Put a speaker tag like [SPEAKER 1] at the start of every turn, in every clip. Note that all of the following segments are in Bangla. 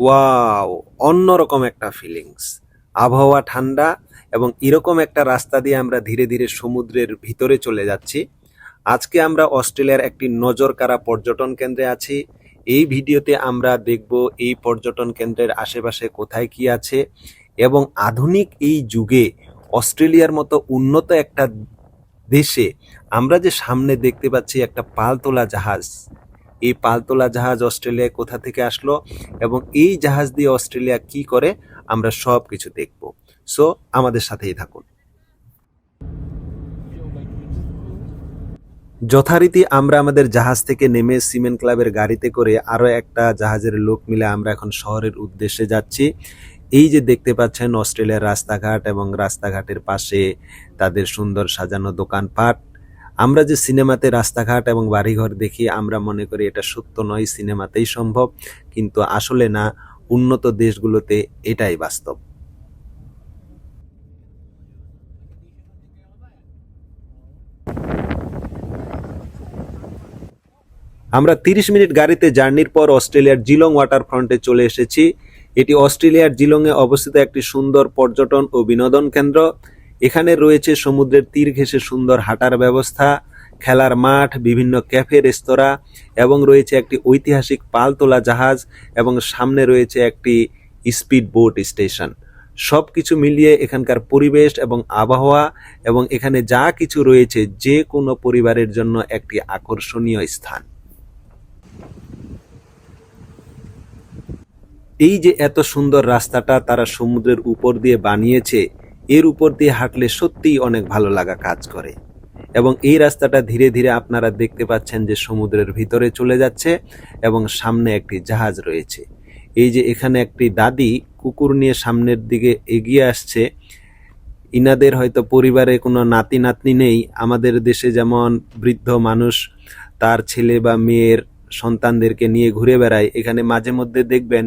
[SPEAKER 1] ওয়াও অন্যরকম একটা ফিলিংস আবহাওয়া ঠান্ডা এবং এরকম একটা রাস্তা দিয়ে আমরা ধীরে ধীরে সমুদ্রের ভিতরে চলে যাচ্ছি। আজকে আমরা অস্ট্রেলিয়ার একটি নজর কারা পর্যটন কেন্দ্রে আছি। এই ভিডিওতে আমরা দেখব এই পর্যটন কেন্দ্রের আশেপাশে কোথায় কি আছে এবং আধুনিক এই যুগে অস্ট্রেলিয়ার মতো উন্নত একটা দেশে আমরা যে সামনে দেখতে পাচ্ছি একটা পালতোলা জাহাজ। এই পালতোলা জাহাজ অস্ট্রেলিয়ায় কোথা থেকে আসলো এবং এই জাহাজ দিয়ে অস্ট্রেলিয়া কি করে, আমরা সব কিছু দেখব। সো আমাদের সাথেই থাকুন। যথারীতি আমরা আমাদের জাহাজ থেকে নেমে সিমেন্ট ক্লাবের গাড়িতে করে আরও একটা জাহাজের লোক মিলে আমরা এখন শহরের উদ্দেশ্যে যাচ্ছি। এই যে দেখতে পাচ্ছেন অস্ট্রেলিয়ার রাস্তাঘাট এবং রাস্তাঘাটের পাশে তাদের সুন্দর সাজানো দোকানপাট। আমরা যে সিনেমাতে রাস্তাঘাট এবং বাড়িঘর দেখি, আমরা মনে করি এটা সত্য নয়, সিনেমাতেই সম্ভব। কিন্তু আসলে না, উন্নত দেশগুলোতে এটাই বাস্তব। আমরা তিরিশ মিনিট গাড়িতে জার্নির পর অস্ট্রেলিয়ার জিলং ওয়াটার ফ্রন্টে চলে এসেছি। এটি অস্ট্রেলিয়ার জিলংয়ে অবস্থিত একটি সুন্দর পর্যটন ও বিনোদন কেন্দ্র। এখানে রয়েছে সমুদ্রের তীর ঘেঁষে সুন্দর হাঁটার ব্যবস্থা, খেলার মাঠ, বিভিন্ন ক্যাফে, রেস্তোরাঁ, এবং রয়েছে একটি ঐতিহাসিক পালতোলা জাহাজ, এবং সামনে রয়েছে একটি স্পিড বোট স্টেশন। সব কিছু মিলিয়ে এখানকার পরিবেশ এবং আবহাওয়া, এবং এখানে যা কিছু রয়েছে যে কোনো পরিবারের জন্য একটি আকর্ষণীয় স্থান। এই যে এত সুন্দর রাস্তাটা তারা সমুদ্রের উপর দিয়ে বানিয়েছে এর উপর দিয়ে হাঁটলে সত্যিই অনেক ভালো লাগা কাজ করে। এবং এই রাস্তাটা ধীরে ধীরে আপনারা দেখতে পাচ্ছেন যে সমুদ্রের ভিতরে চলে যাচ্ছে এবং সামনে একটি জাহাজ রয়েছে। এই যে এখানে একটি দাদি কুকুর নিয়ে সামনের দিকে এগিয়ে আসছে। ইনাদের হয়তো পরিবারে কোনো নাতি নাতনি নেই। আমাদের দেশে যেমন বৃদ্ধ মানুষ, তার ছেলে বা মেয়ের সন্তানদেরকে নিয়ে ঘুরে বেড়ায়। এখানে মাঝে মধ্যে দেখবেন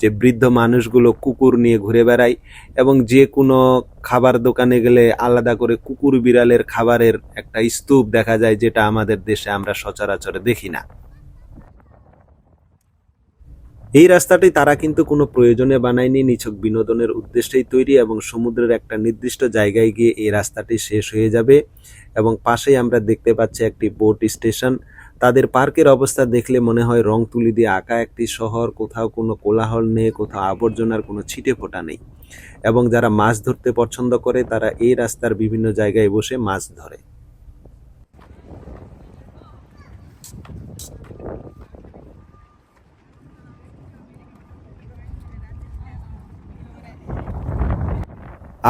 [SPEAKER 1] যে বৃদ্ধ মানুষগুলো কুকুর নিয়ে ঘুরে বেড়ায় এবং যে কোনো খাবার দোকানে গেলে আলাদা করে কুকুর বিড়ালের খাবারের একটা স্তূপ দেখা যায় যেটা আমাদের দেশে আমরা সচরাচর দেখি না। এই রাস্তাটি তারা কিন্তু কোনো প্রয়োজনে বানায়নি, নিছক বিনোদনের উদ্দেশ্যেই তৈরি এবং সমুদ্রের একটা নির্দিষ্ট জায়গায় গিয়ে এই রাস্তাটি শেষ হয়ে যাবে এবং পাশেই আমরা দেখতে পাচ্ছি একটি বোট স্টেশন। তাদের পার্কের অবস্থা দেখলে মনে হয় রং তুলি দিয়ে আঁকা একটি শহর, কোথাও কোনো কোলাহল নেই, কোথাও আবর্জনার কোনো ছিটে ফোটা নেই। এবং যারা মাছ ধরতে পছন্দ করে, তারা এই রাস্তার বিভিন্ন জায়গায় বসে মাছ ধরে।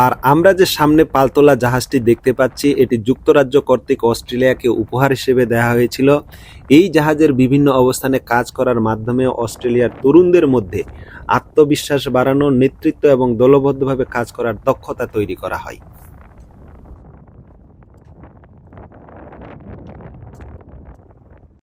[SPEAKER 1] আর আমরা যে সামনে পালতোলা জাহাজটি দেখতে পাচ্ছি, এটি যুক্তরাজ্য কর্তৃক অস্ট্রেলিয়াকে উপহার হিসেবে দেওয়া হয়েছিল। এই জাহাজের বিভিন্ন অবস্থানে কাজ করার মাধ্যমে অস্ট্রেলিয়ার তরুণদের মধ্যে আত্মবিশ্বাস বাড়ানো, নেতৃত্ব এবং দলবদ্ধভাবে কাজ করার দক্ষতা তৈরি করা হয়।